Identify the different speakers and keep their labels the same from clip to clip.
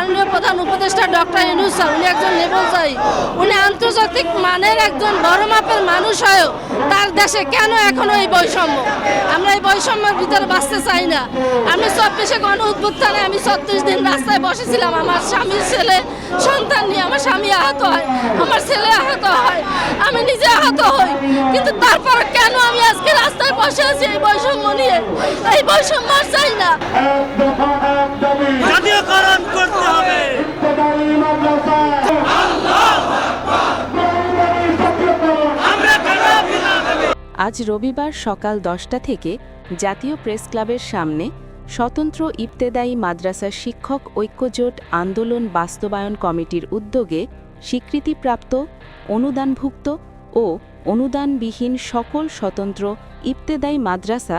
Speaker 1: মাননীয় প্রধান উপদেষ্টা ডক্টর ইনুস উনি একজন নির্ভরশালী উনি আন্তর্জাতিক মানের একজন বড় মাপের মানুষ হয়েও তার দেশে কেন এখনও এই বৈষম্য? আমরা এই বৈষম্যের ভিতরে বাঁচতে চাই না। আমি সব চব্বিশে গণ উদ্বোধনে আমি ছত্রিশ দিন রাস্তায় বসেছিলাম। আমার স্বামীর ছেলে সন্তান নিয়ে আমার স্বামী আহত হয়, আমার ছেলে আহত হয়, আমি নিজে আহত হই। কিন্তু তারপর কেন আমি আজকে রাস্তায় বসে আছি এই বৈষম্য নিয়ে? এই বৈষম্য চাই না।
Speaker 2: আজ রবিবার সকাল দশটা থেকে জাতীয় প্রেস ক্লাবের সামনে স্বতন্ত্র ইবতেদায়ী মাদ্রাসা শিক্ষক ঐক্যজোট আন্দোলন বাস্তবায়ন কমিটির উদ্যোগে স্বীকৃতিপ্রাপ্ত, অনুদানভুক্ত ও অনুদানবিহীন সকল স্বতন্ত্র ইবতেদায়ী মাদ্রাসা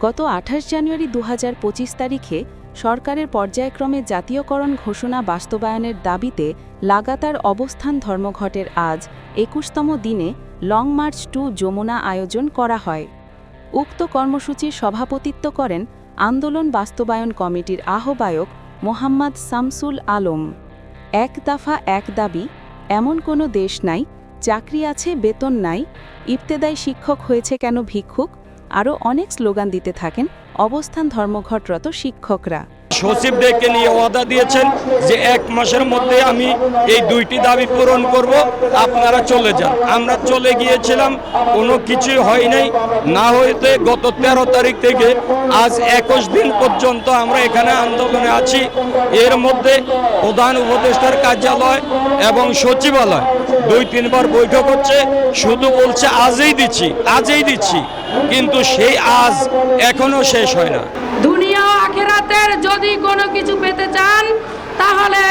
Speaker 2: গত আঠাশ জানুয়ারি দু হাজার পঁচিশ তারিখে সরকারের পর্যায়ক্রমে জাতীয়করণ ঘোষণা বাস্তবায়নের দাবিতে লাগাতার অবস্থান ধর্মঘটের আজ একুশতম দিনে লং মার্চ টু যমুনা আয়োজন করা হয়। উক্ত কর্মসূচির সভাপতিত্ব করেন আন্দোলন বাস্তবায়ন কমিটির আহ্বায়ক মোহাম্মদ শামসুল আলম। এক দফা এক দাবি, এমন কোনো দেশ নাই, চাকরি আছে, বেতন নাই ইবতেদায়ী শিক্ষক হয়েছে কেন ভিক্ষুক? আরও অনেক স্লোগান দিতে থাকেন অবস্থান ধর্মঘটরত শিক্ষকরা।
Speaker 3: সচিবদেরকে নিয়ে ওয়াদা দিয়েছেন যে এক মাসের মধ্যে আমি এই দুইটি দাবি পূরণ করব, আপনারা চলে যান। আমরা চলে গিয়েছিলাম, কোনো কিছু হয় নাই। না হইতে গত তেরো তারিখ থেকে আজ একুশ দিন পর্যন্ত আমরা এখানে আন্দোলনে আছি। এর মধ্যে প্রধান উপদেষ্টার কার্যালয় এবং সচিবালয়। দুই তিনবার বৈঠক হচ্ছে, শুধু বলছে আজই দিচ্ছি আজই দিচ্ছি, কিন্তু সেই আজ এখনও শেষ হয় না।
Speaker 4: দুনিয়া আখেরাতের যদি কোনো কিছু পেতে চান, তাহলে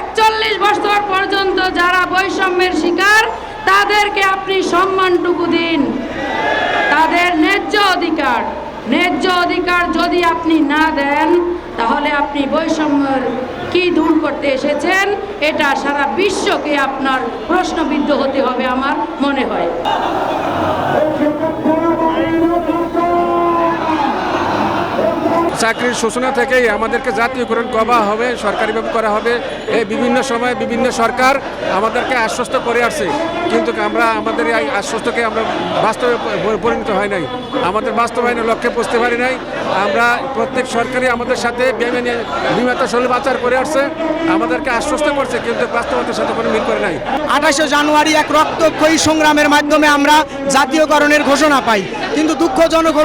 Speaker 4: একচল্লিশ বছর পর্যন্ত যারা বৈষম্যের শিকার, তাদেরকে আপনি সম্মানটুকু দিন। তাদের ন্যায্য অধিকার ন্যায্য অধিকার যদি আপনি না দেন, তাহলে আপনি বৈষম্যের কি করতে এসেছেন এটা সারা বিশ্বকে আপনার প্রশ্নবিদ্ধ হতে হবে আমার।
Speaker 5: চাকরির সূচনা থেকেই আমাদেরকে জাতীয়করণ করা হবে, সরকারিভাবে করা হবে। এই বিভিন্ন সময়ে বিভিন্ন সরকার আমাদেরকে আশ্বস্ত করে আসছে। কিন্তু আমরা আমাদের এই আশ্বস্তকে আমরা বাস্তবে পরিণত হয় নাই। আমাদের বাস্তবায়নের লক্ষ্যে পৌঁছতে পারি নাই। আমরা প্রত্যেক সরকারই আমাদের সাথে বেমেনে বিমাতা সলিম আচার করে আসছে। আমাদেরকে আশ্বস্ত করছে, কিন্তু বাস্তবতার সাথে কোনো মিল করে নাই।
Speaker 6: আঠাশে জানুয়ারি এক রক্তক্ষয়ী সংগ্রামের মাধ্যমে আমরা জাতীয়করণের ঘোষণা পাই। কিন্তু দুঃখজনক